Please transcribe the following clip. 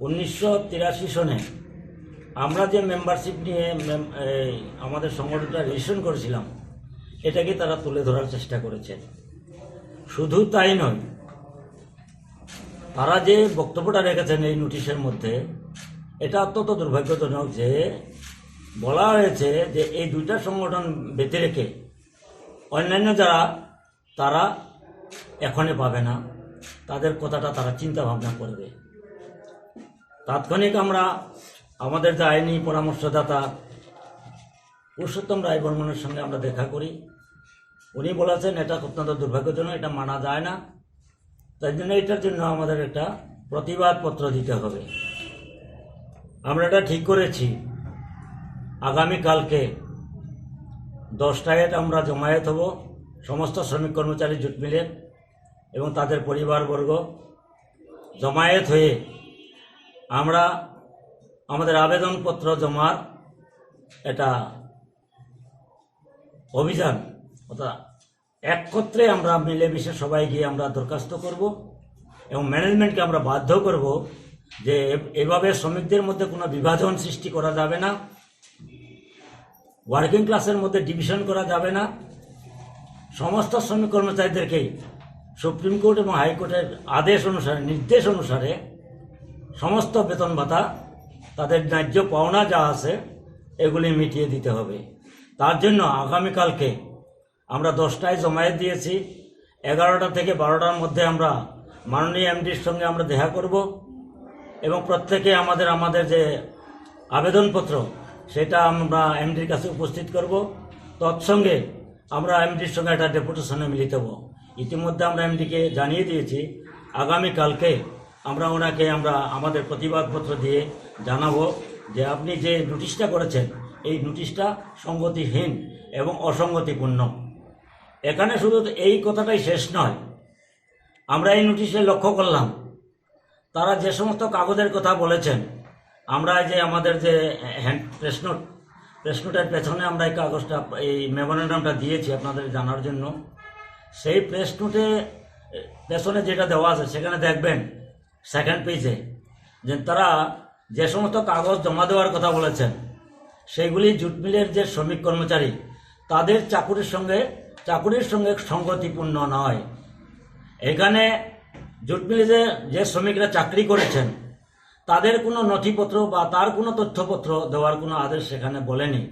উনিশশো তিরাশি সনে আমরা যে মেম্বারশিপ নিয়ে আমাদের সংগঠনটা রেজিস্ট্রেশন করেছিলাম, এটাকে তারা তুলে ধরার চেষ্টা করেছে। শুধু তাই নয়, তারা যে বক্তব্যটা রেখেছেন এই নোটিশের মধ্যে, এটা অত্যন্ত দুর্ভাগ্যজনক যে বলা হয়েছে যে এই দুইটা সংগঠন বেঁধে রেখে অন্যান্য যারা, তারা এখনে পাবে না। তাদের কথাটা তারা চিন্তা ভাবনা করবে। তাৎক্ষণিক আমরা আমাদের যে আইনি পরামর্শদাতা পুরুষোত্তম রায় বর্মনের সঙ্গে আমরা দেখা করি। উনি বলেছেন, এটা অত্যন্ত দুর্ভাগ্যজনক, এটা মানা যায় না। তাই জন্য এটার জন্য আমাদের একটা প্রতিবাদ পত্র দিতে হবে। আমরা এটা ঠিক করেছি। আগামীকালকে দশটায় আমরা জমায়েত হব। সমস্ত শ্রমিক কর্মচারী জুট মিলের এবং তাদের পরিবারবর্গ জমায়েত হয়ে আমরা আমাদের আবেদনপত্র জমার এটা অভিযান, অর্থাৎ একত্রে আমরা মিলেমিশে সবাই গিয়ে আমরা দরখাস্ত করব এবং ম্যানেজমেন্টকে আমরা বাধ্য করব যে এভাবে শ্রমিকদের মধ্যে কোনো বিভাজন সৃষ্টি করা যাবে না ওয়ার্কিং ক্লাসের মধ্যে ডিভিশন করা যাবে না। সমস্ত শ্রমিক কর্মচারীদেরকেই সুপ্রিম কোর্ট এবং হাইকোর্টের আদেশ অনুসারে, নির্দেশ অনুসারে সমস্ত বেতন ভাতা, তাদের ন্যায্য পাওনা যা আছে, এগুলি মিটিয়ে দিতে হবে। তার জন্য আগামীকালকে আমরা দশটায় জমায়েত দিয়েছি। এগারোটা থেকে বারোটার মধ্যে আমরা মাননীয় এমডির সঙ্গে আমরা দেখা করব এবং প্রত্যেকে আমাদের আমাদের যে আবেদনপত্র, সেটা আমরা এমডির কাছে উপস্থিত করব। তৎসঙ্গে আমরা এমডির সঙ্গে একটা ডেপুটেশনে মিলিত হব। ইতিমধ্যে আমরা এমডিকে জানিয়ে দিয়েছি, আগামীকালকে আমরা ওনাকে আমরা আমাদের প্রতিবাদপত্র দিয়ে জানাব যে আপনি যে নোটিশটা করেছেন এই নোটিশটা সঙ্গতিহীন এবং অসঙ্গতিপূর্ণ। এখানে শুধু এই কথাটাই শেষ নয় আমরা এই নোটিশে লক্ষ্য করলাম তারা যে সমস্ত কাগজের কথা বলেছেন আমরা যে আমাদের যে হ্যান্ড প্রেস নোট প্রেস পেছনে আমরা এই কাগজটা এই মেমোরেন্ডামটা দিয়েছি আপনাদের জানার জন্য। সেই প্রেস নোটে এ, পেছনে যেটা দেওয়া আছে সেখানে দেখবেন সেকেন্ড পেজে যে তারা যে সমস্ত কাগজ জমা দেওয়ার কথা বলেছেন, সেগুলি জুট মিলের যে শ্রমিক কর্মচারী, তাদের চাকুরির সঙ্গে চাকুরির সঙ্গে সঙ্গতিপূর্ণ নয়। এখানে জুট মিলে যে যে শ্রমিকরা চাকরি করেছেন, তাদের কোনো নথিপত্র বা তার কোনো তথ্যপত্র দেওয়ার কোনো আদেশ সেখানে বলেনি।